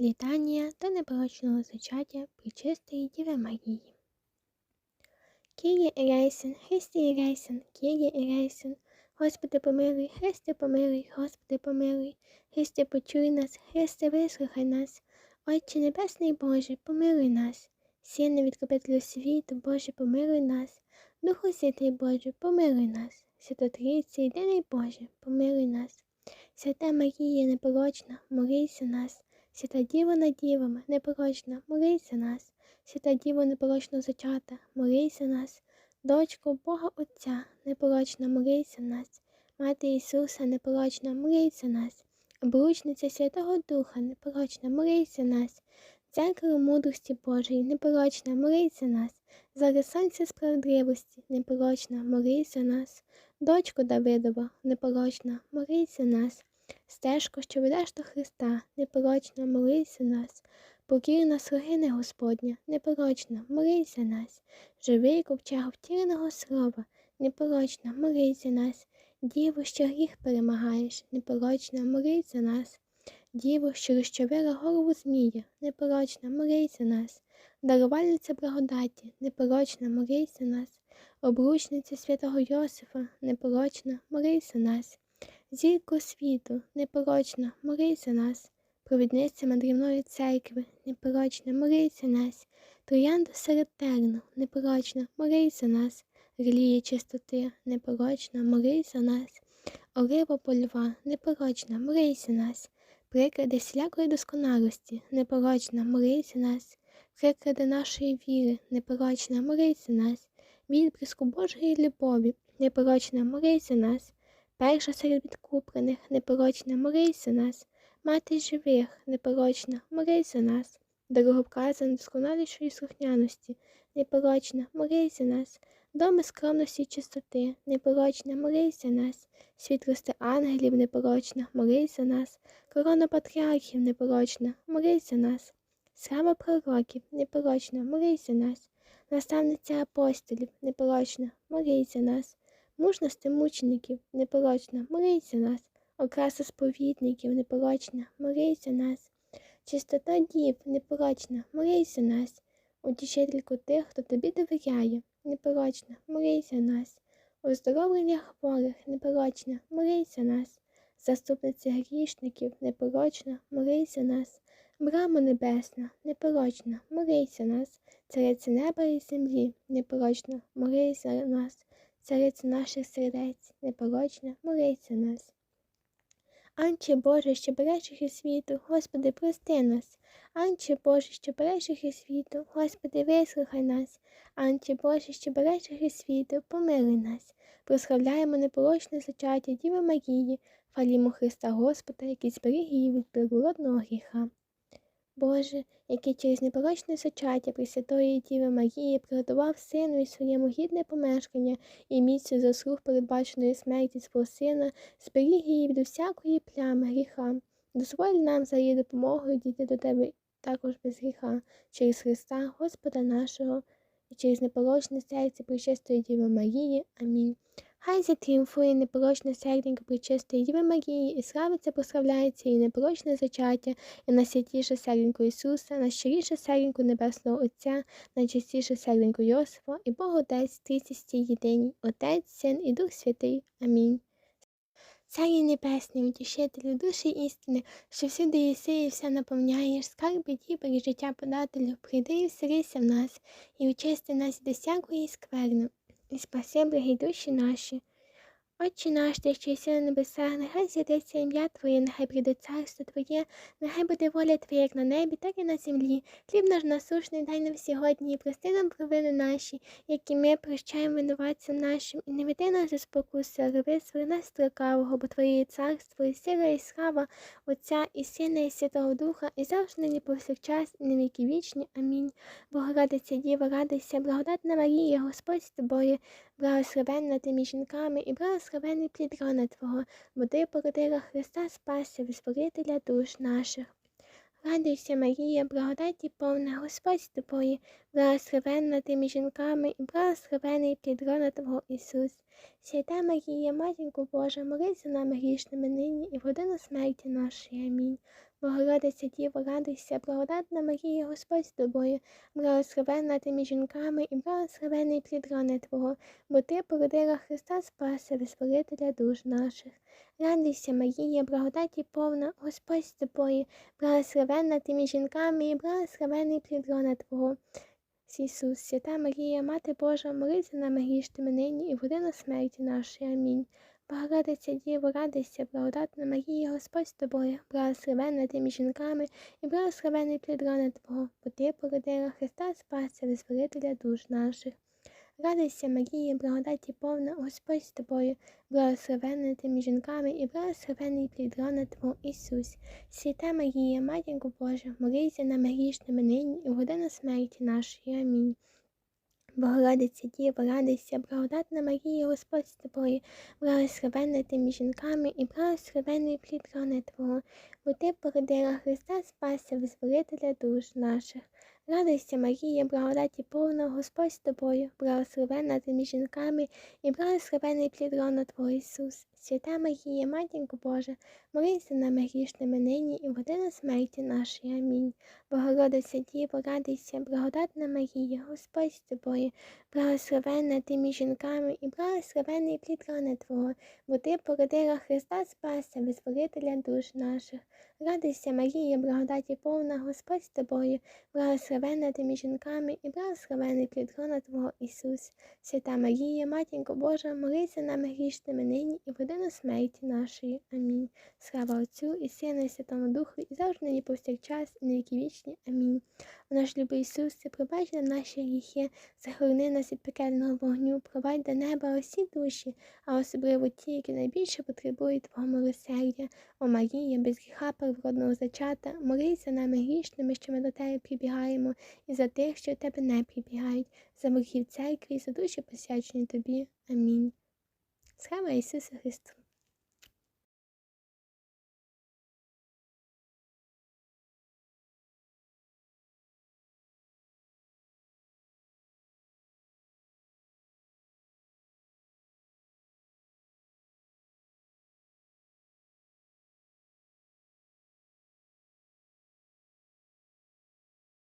Літання до непорочного зачаття Пречистої Діви Марії. Киє Ерейсен, Христі Ерейсен, Киє Ерейсен, Господи помилуй, Христе помилуй, Господи помилуй, Христе почуй нас, Христе вислухай нас, Отче Небесний Боже, помилуй нас, Сіне відкупителю світу, Боже, помилуй нас, Духу Святий Боже, помилуй нас, Святотрійці, єдиний Боже, помилуй нас, Свята Марія непорочна, молися нас. Свята Діва над дівами, непорочна, молися нас, свята Діва непорочно зачата, молися нас, дочко Бога Отця, непорочна, молися нас, Мати Ісуса, непорочна, молися нас, обручниця Святого Духа, непорочна, молися нас, дзеркало мудрості Божої, непорочна, молися нас, зараз сонце справедливості, непорочна, молися нас, дочко Давидова, непорочна, молися нас. Стежко, що ведеш до Христа, непорочна, молися нас, покірна слугине Господня, непорочна, молися нас, живий ковчег втіреного слова, непорочна, молися нас, Діво, що гріх перемагаєш, непорочна, молися нас, Діво, що розчавила голову Змія, непорочна, молися нас, дарувальниця благодаті, непорочна, молися нас, обручниця святого Йосифа, непорочна, молися нас. Зірко світу, непорочна, молися нас, провідниця мандрівної церкви, непорочна, молися нас, троянда серед терну, непорочна, молися нас, релія чистоти, непорочна, молися нас, олива польва, непорочна, молися нас, приклади всілякої досконалості, непорочна, молися нас, приклади нашої віри, непорочна, молися нас, відблиску Божої любові, непорочна, молися нас. Перша серед відкуплених, непорочна, молися нас, мати живих, непорочна, молися нас, дороговказана досконалішої слухняності, непорочна, молися нас, доми скромності й чистоти, непорочна, молися нас, світлости ангелів, непорочна, молися нас, корона патріархів, непорочна, молися нас, слава пророків, непорочна, молися нас, наставниця апостолів, непорочна, молися нас. Мужності мучеників, непорочна, молися нас, окраса сповідників, непорочна, молися нас, чистота дів, непорочна, молися нас, утішительку тих, хто тобі довіряє, непорочна, молися нас, оздоровлення хворих, непорочна, молися нас, заступниця грішників, непорочна, молися нас, брама небесна, непорочна, молися нас, цариця неба і землі, непорочна, молися нас. Цариця наших сердець, непорочна, молися нас. Анче Боже, що береш світу, Господи, прости нас. Анче Боже, що береш світу, Господи, вислухай нас. Анче Боже, що береш світу, помилуй нас. Прославляємо непорочне зачаття Діви Марії, хвалімо Христа Господа, який зберіг її від природного гріха. Боже, який через непорочне зачаття Пресвятої Діви Марії приготував сину і своєму гідне помешкання і місце заслуг передбаченої смерті свого сина, зберіг її від усякої плями гріха. Дозволь нам за її допомогою дійти до тебе також без гріха, через Христа, Господа нашого, і через непорочне серце Пречистої Діви Марії. Амінь. Хай затріумфує непорочне серденько причистої Діви Марії, і славиться, прославляється її непорочне зачаття, і найсвятіше серденько Ісуса, найщиріше серденько Небесного Отця, найчистіше серденько Йосифа, і Бог Отець, трійцісті єдині, Отець, Син і Дух Святий. Амінь. Царі Небесний, утішителю, душі істини, що всюди єси і все наповняєш, скарби дібер життя подателю, прийди і вселися в нас, і очисти нас від всякої скверни і спаси благі душі наші. Отче наш, що єси на небесах, нехай святиться ім'я Твоє, нехай прийде царство Твоє, нехай буде воля Твоя, як на небі, так і на землі. Хліб наш насушний дай нам сьогодні, і прости нам провини наші, які ми прощаємо винуватцям нашим, і не веди нас за спокуси, але визволи нас з лукавого, бо Твоє царство, і сила, і слава Отця, і Сина, і Святого Духа, і завжди нині повсякчас, і на віки вічні. Амінь. Богородиця Діва, радуйся, благодатна Марія, Господь з тобою, благословенна ти між жінками, і благословений плід Твого, бо ти породила Христа Спася, визволителя душ наших. Радуйся, Марія, благодаті повна, Господь з тобою, благословенна ти жінками, і благословений плід рона Твого Ісус. Свята Марія, Матінку Божа, молись за нами грішними нині і в годину смерті нашої. Амінь. Богородиця Діво, радуйся, благодатна Марія, Господь з тобою, благословенна ти між жінками і благословений плід лона Твого, бо Ти породила Христа Спаса, визволителя душ наших. Радуйся, Марія, благодаті повна, Господь з тобою, благословенна ти між жінками і благословений плід лона Твого. Ісус, свята Марія, Мати Божа, молись за нами грішними нині і в годину смерті нашої. Амінь. Богородиця Діво, радуйся, благодатна Марія, Господь з тобою, благословенна ти між жінками і благословений плід лона Твого, бо Ти породила Христа Спася, визволителя душ наших. Радуйся, Марія, благодаті повна, Господь з тобою, благословенна ти між жінками і благословений плід лона Твого Ісус. Свята Марія, Матінко Божа, молись за нами грішними нині і в годину смерті нашої. Амінь. Богородиця Діва, радуйся, благодатна Марія, Господь з тобою, благословенна ти між жінками і благословений плід рони Твого, бо Ти породила Христа Спася, визволителя душ наших. Радуйся, Марія, благодаті повна, Господь з тобою, благословенна ти між жінками і благословений плід рона Твого Ісус. Свята Марія, Матінко Божа, молись за нами грішними нині і в годину смерті нашої. Амінь. Богородиця Діво, радуйся, благодатна Марія, Господь з тобою, благословенна ти між жінками і благословений плід лона Твого, бо Ти породила Христа Спаса, визволителя душ наших. Радуйся, Марія, благодаті повна, Господь з тобою, благословенна ти між жінками і благословений плід лона Твого Ісус. Свята Марія, Матінко Божа, молись за нами грішними нині і в годину смерті нашої. Амінь. Слава Отцю і Сину, і Святому Духу, і завжди нині повсякчас, і на віки вічні. Амінь. О наш любий Ісусе, пробач нам наші гріхи, захорони нас від пекельного вогню, провадь до неба усі душі, а особливо ті, які найбільше потребують Твого милосердя. О Марія, без гріха первородного зачата, молися нами грішними, що ми до Тебе прибігаємо, і за тих, що в Тебе не прибігають, за ворогів церкві, за душі посвячені Тобі. Амінь. Слава Ісусу Христу!